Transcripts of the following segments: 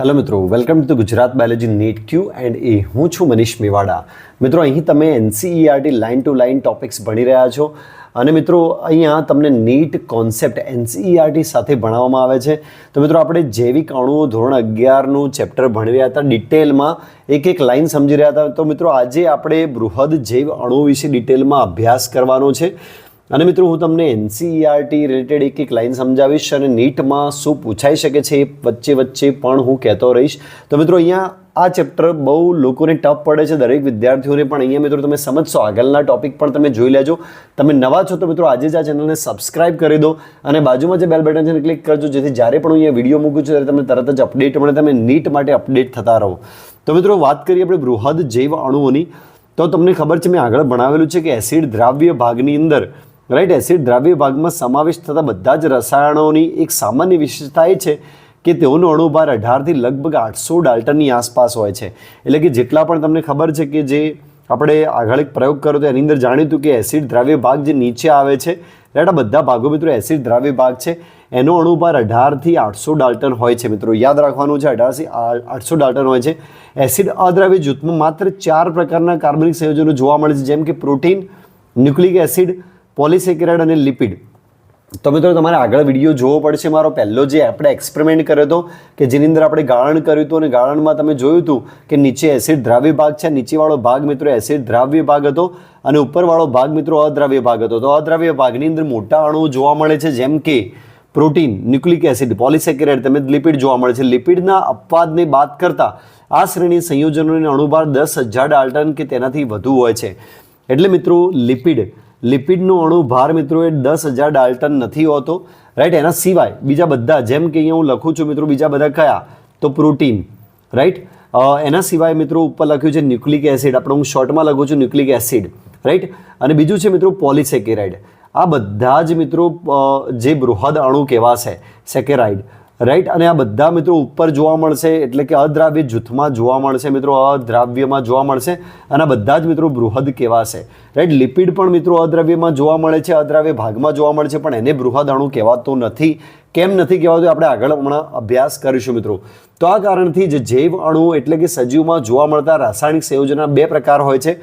Hello મિત્રો welcome to Gujarat biology NEET Q and A હું છું મનીષ મેવાડા. મિત્રો, અહીં તમે NCERT line to line topics ભણી રહ્યા છો. અને મિત્રો, અહીંયા તમને નીટ કોન્સેપ્ટ એનસીઈઆરટી સાથે ભણાવવામાં આવે છે. તો મિત્રો, આપણે જૈવિક અણુઓ ધોરણ અગિયારનું ચેપ્ટર ભણી રહ્યા હતા. ડિટેલમાં એક એક લાઇન સમજી રહ્યા હતા. તો મિત્રો, આજે આપણે બૃહદ જૈવ અણુઓ વિશે ડિટેલમાં અભ્યાસ કરવાનો છે. અને મિત્રો, હું તમને એનસીઈઆરટી રિલેટેડ એક એક લાઇન સમજાવીશ અને નીટમાં શું પૂછાઈ શકે છે એ વચ્ચે વચ્ચે પણ હું કહેતો રહીશ. તો મિત્રો, અહીંયા આ ચેપ્ટર બહુ લોકોને ટફ પડે છે, દરેક વિદ્યાર્થીઓને પણ. અહીંયા મિત્રો, તમે સમજશો, આગળના ટોપિક પણ તમે જોઈ લેજો. તમે નવા છો તો મિત્રો, આજે જ આ ચેનલને સબસ્ક્રાઇબ કરી દો અને બાજુમાં જે બેલ બટન છે ક્લિક કરજો, જેથી જ્યારે પણ હું અહીંયા વીડિયો મૂકું છું, ત્યારે તમને તરત જ અપડેટ મળે, તમે નીટ માટે અપડેટ થતા રહો. તો મિત્રો, વાત કરીએ આપણે બૃહદ જૈવ અણુઓની. તો તમને ખબર છે, મેં આગળ ભણાવેલું છે કે એસિડ દ્રાવ્ય ભાગની અંદર રાઈટ એસિડ દ્રાવ્ય ભાગમાં સમાવેશ થતા બધા જ રસાયણોની એક સામાન્ય વિશેષતા એ છે કે તેઓનો અણુભાર અઢારથી લગભગ આઠસો ડાલ્ટનની આસપાસ હોય છે. એટલે કે જેટલા પણ તમને ખબર છે કે જે આપણે આગળ એક પ્રયોગ કર્યો તો એની અંદર જાણ્યું હતું કે એસિડ દ્રાવ્ય ભાગ જે નીચે આવે છે રાઈટ આ બધા ભાગો મિત્રો એસિડ દ્રાવ્ય ભાગ છે, એનો અણુભાર અઢારથી આઠસો ડાલ્ટન હોય છે મિત્રો. યાદ રાખવાનું છે અઢારથી આઠસો ડાલ્ટન હોય છે. એસિડ અદ્રાવ્ય જૂથમાં માત્ર ચાર પ્રકારના કાર્બનિક સંયોજનો જોવા મળે છે. જેમ કે પ્રોટીન ન્યુક્લિક એસિડ પોલિસેકેરાઇડ અને લિપિડ. તો મિત્રો, તમારે આગળ વીડિયો જોવો પડશે મારો. પહેલો જે આપણે એક્સપેરિમેન્ટ કર્યો હતો કે જેની અંદર આપણે ગાળણ કર્યું હતું અને ગાળણમાં તમે જોયું હતું કે નીચે એસિડ દ્રાવ્ય ભાગ છે, નીચેવાળો ભાગ મિત્રો એસિડ દ્રાવ્ય ભાગ હતો અને ઉપરવાળો ભાગ મિત્રો અદ્રાવ્ય ભાગ હતો. તો અદ્રાવ્ય ભાગની અંદર મોટા અણુઓ જોવા મળે છે, જેમ કે પ્રોટીન, ન્યુક્લિક એસિડ પોલિસેકેરાઇડ તમે લિપિડ જોવા મળે છે. લિપિડના અપવાદને બાદ કરતાં આ શ્રેણી સંયોજનોની અણુભાર દસ હજાર ડાલ્ટન કે તેનાથી વધુ હોય છે. એટલે મિત્રો, લિપિડ લિપિડનો અણુ ભાર મિત્રો એ દસ હજાર ડાલ્ટન નથી હોતો. રાઈટ એના સિવાય બીજા બધા, જેમ કે અહીંયા હું લખું છું મિત્રો, બીજા બધા કયા? તો પ્રોટીન રાઈટ એના સિવાય મિત્રો ઉપર લખ્યું છે ન્યુક્લિક એસિડ. આપણે હું શોર્ટમાં લખું છું ન્યુક્લિક એસિડ રાઈટ અને બીજું છે મિત્રો પોલિસેકેરાઇડ. આ બધા જ મિત્રો જે બૃહદ અણુ કહેવાશે, સેકેરાઇડ. રાઈટ અને આ બધા મિત્રો ઉપર જોવા મળશે, એટલે કે અદ્રાવ્ય જૂથમાં જોવા મળશે મિત્રો, અદ્રાવ્યમાં જોવા મળશે, અને બધા જ મિત્રો બૃહદ કહેવાશે. રાઈટ લિપિડ પણ મિત્રો અદ્રાવ્યમાં જોવા મળે છે, અદ્રાવ્ય ભાગમાં જોવા મળે છે, પણ એને બૃહદ અણુ કહેવાતો નથી. કેમ નથી કહેવાતું આપણે આગળ હમણાં અભ્યાસ કરીશું મિત્રો. તો આ કારણથી જે જૈવ અણુ એટલે કે સજીવમાં જોવા મળતા રાસાયણિક સંયોજનના બે પ્રકાર હોય છે.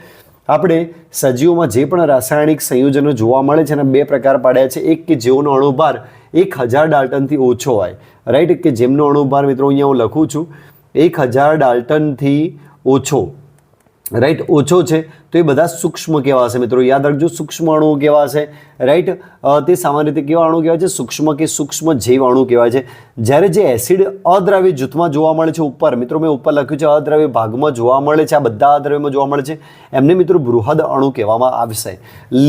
આપણે સજીવમાં જે પણ રાસાયણિક સંયોજનો જોવા મળે છે, એના બે પ્રકાર પાડ્યા છે. એક કે જેઓનો અણુભાર એક હજાર ડાલ્ટનથી ઓછો હોય. રાઈટ કે જેમનો અણુભાર મિત્રો અહીંયા હું લખું છું, એક હજાર ડાલ્ટનથી ઓછો. રાઈટ, ઓછો છે. તો એ બધા સૂક્ષ્મ કહેવાશે મિત્રો? યાદ રાખજો, સૂક્ષ્મ અણુઓ કહેવાશે રાઈટ તે સામાન્ય રીતે કેવા અણુ કહેવાય છે? સૂક્ષ્મ કે સૂક્ષ્મ જૈવ અણુ કહેવાય છે? જ્યારે જે એસિડ અદ્રાવ્ય જૂથમાં જોવા મળે છે ઉપર, મિત્રો મેં ઉપર લખ્યું છે, અદ્રાવ્ય ભાગમાં જોવા મળે છે, આ બધા અદ્રાવ્યમાં જોવા મળે છે. એમને મિત્રો બૃહદ અણુ કહેવામાં આવશે.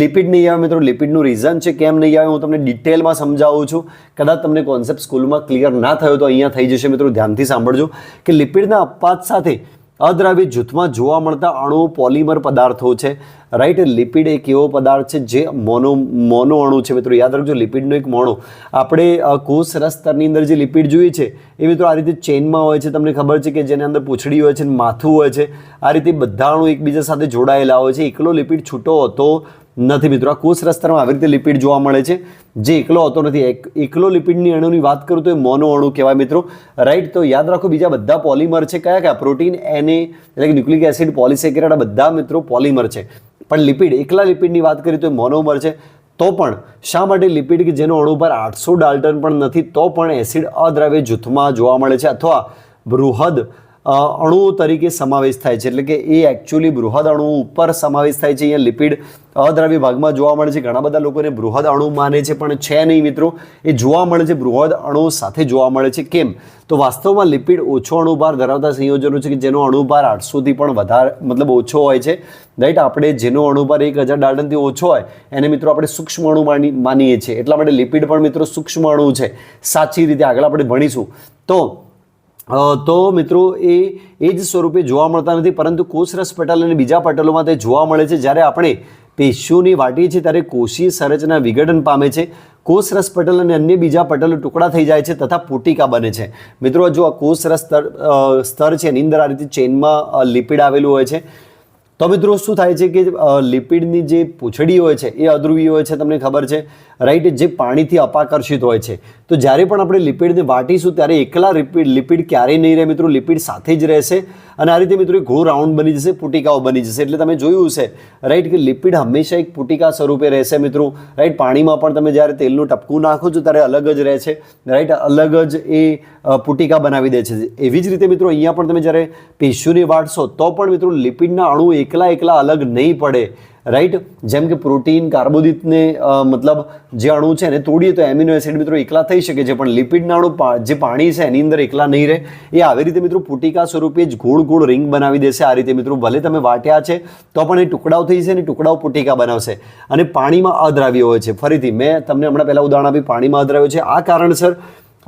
લિપિડ નહીં આવે મિત્રો, લિપિડનું રીઝન છે, કેમ નહીં આવે, હું તમને ડિટેલમાં સમજાવું છું. કદાચ તમને કોન્સેપ્ટ સ્કૂલમાં ક્લિયર ના થયો તો અહીંયા થઈ જશે, મિત્રો. ધ્યાનથી સાંભળજો કે લિપિડના અપવાદ સાથે અદ્રાવ્ય જૂથમાં જોવા મળતા અણુઓ પોલિમર પદાર્થો છે. રાઈટ, લિપિડ એક એવો પદાર્થ છે જે મોનો મોનો અણુ છે મિત્રો. યાદ રાખજો, લિપિડનો એક મોણો. આપણે કોષ સ્તરની અંદર જે લિપિડ જોઈએ છે, એ મિત્રો આ રીતે ચેનમાં હોય છે. તમને ખબર છે કે જેની અંદર પૂંછડી હોય છે માથું હોય છે. આ રીતે બધા અણુ એકબીજા સાથે જોડાયેલા હોય છે. એકલો લિપિડ છૂટો હોતો નથી મિત્રો. આ કોષ રસ્તરમાં આવી રીતે લિપિડ જોવા મળે છે. જે એકલો હોતો નથી, એક, એકલો લિપિડની અણુની વાત કરું તો એ મોનો અણુ કહેવાય મિત્રો. રાઈટ તો યાદ રાખો બીજા બધા પોલિમર છે. કયા કયા? પ્રોટીન એને એટલે કે ન્યુક્લિક એસિડ, પોલિસેકેરાઇડ, આ બધા મિત્રો પોલિમર છે. પણ લિપિડ, એકલા લિપિડની વાત કરીએ તો એ મોનોમર છે. તો પણ શા માટે લિપિડ કે જેનો અણુ પર આઠસો ડાલ્ટન પણ નથી, તો પણ એસિડ અદ્રાવ્ય જૂથમાં જોવા મળે છે. અથવા બૃહદ અણુઓ તરીકે સમાવેશ થાય છે. એટલે કે એ એકચ્યુઅલી બૃહદ અણુ ઉપર સમાવેશ થાય છે. અહીંયા લિપિડ અદ્રાવ્ય ભાગમાં જોવા મળે છે. ઘણા બધા લોકોને બૃહદ અણુ માને છે, પણ છે નહીં મિત્રો. એ જોવા મળે છે, બૃહદ અણુ સાથે જોવા મળે છે. કેમ? તો વાસ્તવમાં લિપિડ ઓછો અણુભાર ધરાવતા સંયોજનો છે કે જેનો અણુભાર આઠસોથી પણ વધારે, મતલબ ઓછો હોય છે. રાઈટ આપણે જેનો અણુભાર એક હજાર ડાલ્ટનથી ઓછો હોય, એને મિત્રો આપણે સૂક્ષ્મ અણુ માની, માનીએ છીએ. એટલા માટે લિપિડ પણ મિત્રો સૂક્ષ્મ અણુ છે. સાચી રીતે આગળ આપણે ભણીશું. તો તો મિત્રો એ એ જ સ્વરૂપે જોવા મળતા નથી, પરંતુ કોષરસ પટલ અને બીજા પટલોમાં તે જોવા મળે છે. જ્યારે આપણે પેશીઓની વાટીએ છીએ, ત્યારે કોષીય સંરચના વિઘટન પામે છે. કોષરસ પટલ અને અન્ય બીજા પટલો ટુકડા થઈ જાય છે તથા પોટિકા બને છે. મિત્રો, જો આ કોષરસ સ્તર સ્તર છે, એની અંદર આ રીતે ચેનમાં લિપિડ આવેલું હોય છે. તો મિત્રો શું થાય છે કે લિપિડની જે પૂંછડી હોય છે, એ અધ્રુવી હોય છે, તમને ખબર છે રાઈટ જે પાણીથી અપાકર્ષિત હોય છે. તો જ્યારે પણ આપણે લિપિડને વાટીશું, ત્યારે એકલા લિપિડ લિપિડ ક્યારેય નહીં રહે મિત્રો, લિપિડ સાથે જ રહેશે અને આ રીતે મિત્રો એક ઘોર રાઉન્ડ બની જશે, પુટિકાઓ બની જશે. એટલે તમે જોયું છે રાઈટ કે લિપિડ હંમેશા એક પુટિકા સ્વરૂપે રહેશે મિત્રો રાઈટ પાણીમાં પણ તમે જ્યારે તેલનું ટપકું નાખો છો, ત્યારે અલગ જ રહે છે રાઈટ અલગ જ એ પુટિકા બનાવી દે છે. એવી જ રીતે મિત્રો, અહીંયા પણ તમે જ્યારે પેશ્યુને વાટશો, તો પણ મિત્રો લિપિડના અણુ એકલા એકલા અલગ નહીં પડે રાઈટ જેમ કે પ્રોટીન, કાર્બોદિતને મતલબ જે અણુ છે એને તોડીએ તો એમિનો એસિડ મિત્રો એકલા થઈ શકે છે, પણ લિપિડના અણુ જે પાણી છે એની અંદર એકલા નહીં રહે. એ આવી રીતે મિત્રો પુટિકા સ્વરૂપે જ ગોળ ગોળ રિંગ બનાવી દેશે આ રીતે મિત્રો. ભલે તમે વાટ્યા છે, તો પણ એ ટુકડાઓ થઈ છે અને ટુકડાઓ પુટિકા બનાવશે. અને પાણીમાં અદ્રાવ્ય હોય છે. ફરીથી મેં તમને હમણાં પહેલાં ઉદાહરણ આપી પાણીમાં અદ્રાવ્ય છે. આ કારણસર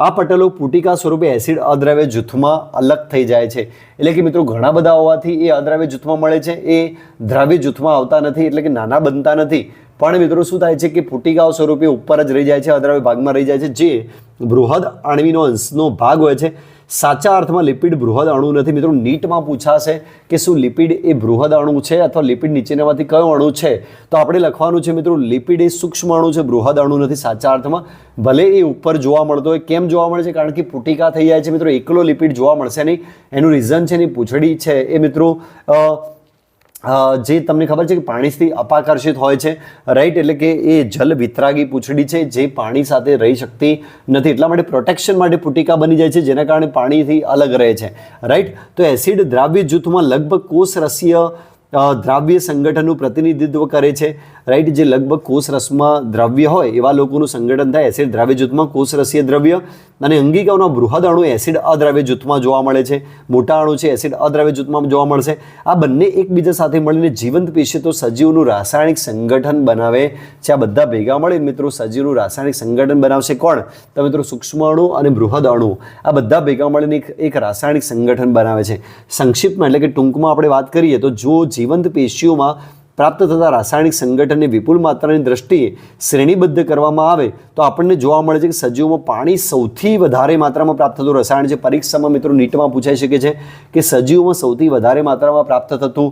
આ પટલો પુટિકા સ્વરૂપે એસિડ અદ્રાવ્ય જૂથમાં અલગ થઈ જાય છે. એટલે કે મિત્રો, ઘણા બધા હોવાથી એ અદ્રાવ્ય જૂથમાં મળે છે. એ દ્રાવ્ય જૂથમાં આવતા નથી, એટલે કે નાના બનતા નથી. પણ મિત્રો, શું થાય છે કે પુટિકાઓ સ્વરૂપે ઉપર જ રહી જાય છે, અદ્રાવ્ય ભાગમાં રહી જાય છે. જે બૃહદ આણવીનો અંશનો ભાગ હોય છે. સાચા અર્થમાં લિપિડ બૃહદ અણુ નથી. મિત્રો, નીટમાં પૂછાશે કે શું લિપિડ એ બૃહદ અણુ છે અથવા લિપિડ નીચેનામાંથી કયો અણુ છે? તો આપણે લખવાનું છે, મિત્રો, લિપિડ એ સૂક્ષ્મ અણુ છે, બૃહદ અણુ નથી. સાચા અર્થમાં ભલે એ ઉપર જોવા મળતો હોય, કેમ જોવા મળે છે? કારણ કે પુટિકા થઈ જાય છે, મિત્રો. એકલો લિપિડ જોવા મળશે નહીં. એનું રીઝન છે એની પૂંછડી છે. એ, મિત્રો જે તમને ખબર છે કે પાણીથી અપાકર્ષિત હોય છે રાઈટ એટલે કે એ જલ વિતરાગી પૂંછડી છે જે પાણી સાથે રહી શકતી નથી. એટલા માટે પ્રોટેક્શન માટે પુટિકા બની જાય છે જેના કારણે પાણીથી અલગ રહે છે રાઈટ તો એસિડ દ્રાવ્ય જૂથમાં લગભગ કોષ રસીય અ, દ્રાવ્ય સંગઠનનું પ્રતિનિધિત્વ કરે છે રાઈટ જે લગભગ કોષ રસમાં દ્રવ્ય હોય, એવા લોકોનું સંગઠન થાય એસિડ દ્રાવ્ય જૂથમાં કોષ રસીય દ્રવ્ય અને અંગિકાઓના બૃહદ અણુ એસિડ અદ્રાવ્ય જૂથમાં જોવા મળે છે મોટા અણુ છે એસિડ અદ્રાવ્ય જૂથમાં જોવા મળશે. આ બંને એકબીજા સાથે મળીને જીવંત પેશી તો સજીવનું રાસાયણિક સંગઠન બનાવે છે. આ બધા ભેગા મળીને મિત્રો સજીવનું રાસાયણિક સંગઠન બનાવશે કોણ? તો મિત્રો સૂક્ષ્મ અણુ અને બૃહદ અણુ. આ બધા ભેગા મળીને એક એક રાસાયણિક સંગઠન બનાવે છે. સંક્ષિપ્તમાં એટલે કે ટૂંકમાં આપણે વાત કરીએ તો જો જીવંત પેશીઓમાં પ્રાપ્ત થતા રાસાયણિક સંગઠનને વિપુલ માત્રાની દ્રષ્ટિએ શ્રેણીબદ્ધ કરવામાં આવે તો આપણને જોવા મળે છે કે સજીવોમાં પાણી સૌથી વધારે માત્રામાં પ્રાપ્ત થતું રસાયણ છે. પરીક્ષામાં મિત્રો નીટમાં પૂછાઈ શકે છે કે સજીવોમાં સૌથી વધારે માત્રામાં પ્રાપ્ત થતું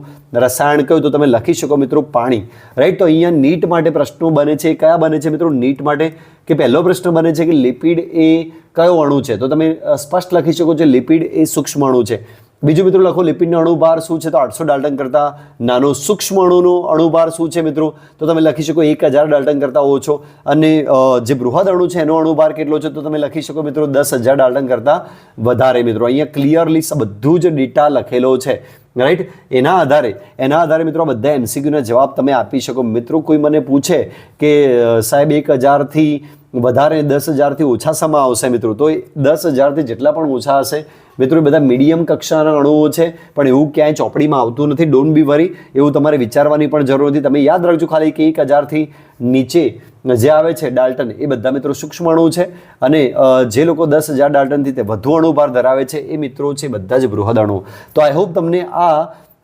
રસાયણ કયું? તો તમે લખી શકો મિત્રો પાણી. રાઈટ તો અહીંયા નીટ માટે પ્રશ્નો બને છે. કયા બને છે મિત્રો? નીટ માટે કે પહેલો પ્રશ્ન બને છે કે લિપિડ એ કયો અણુ છે? તો તમે સ્પષ્ટ લખી શકો છો લિપિડ એ સૂક્ષ્મ અણુ છે. બીજું મિત્રો લખો, લિપિડનો અણુભાર શું છે? તો આઠસો ડાલ્ટન કરતાં નાનો સૂક્ષ્મ અણુનો અણુભાર શું છે મિત્રો? તો તમે લખી શકો એક હજાર ડાલ્ટન કરતાં ઓછો. અને જે બૃહદ અણુ છે એનો અણુભાર કેટલો છે? તો તમે લખી શકો મિત્રો દસ હજાર ડાલ્ટન કરતાં વધારે મિત્રો. અહીંયા ક્લિયરલી બધું જ ડેટા લખેલો છે. રાઈટ એના આધારે એના આધારે મિત્રો બધા એમસીક્યુના જવાબ તમે આપી શકો. મિત્રો, કોઈ મને પૂછે કે સાહેબ, એક હજારથી વધારે, દસ હજારથી ઓછા સમા આવશે મિત્રો? તો એ દસ હજારથી જેટલા પણ ઓછા હશે મિત્રો બધા મીડિયમ કક્ષાના અણુઓ છે, પણ એવું ક્યાંય ચોપડીમાં આવતું નથી. ડોન્ટ બી વરી એવું તમારે વિચારવાની પણ જરૂર નથી. તમે યાદ રાખજો ખાલી કે એક હજારથી નીચે જે આવે છે ડાલ્ટન એ બધા મિત્રો સૂક્ષ્મ અણુ છે. અને જે લોકો દસ હજાર ડાલ્ટનથી તે વધુ અણુભાર ધરાવે છે, એ મિત્રો છે બધા જ બૃહદ અણુ. તો આઈ હોપ તમને આ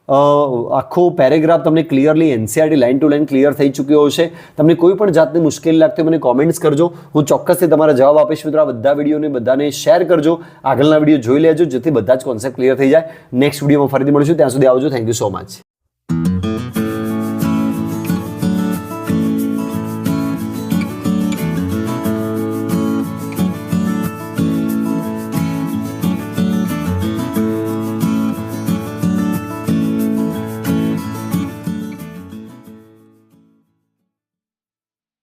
આખો પેરેગ્રાફ તમને clearly NCERT line to line clear થઈ ચૂક્યો હશે. તમને કોઈ પણ જાતની મુશ્કેલી લાગતી મને કોમેન્ટ્સ કરજો. હું ચોક્કસથી તમારા જવાબ આપીશ મિત્રો. આ બધા વિડીયોને બધાને શેર કરજો. આગળના વીડિયો જોઈ લેજો, જેથી બધા જ કોન્સેપ્ટ ક્લિયર થઈ જાય. નેક્સ્ટ વિડીયોમાં ફરીથી મળીશું. ત્યાં સુધી આવજો. Thank you so much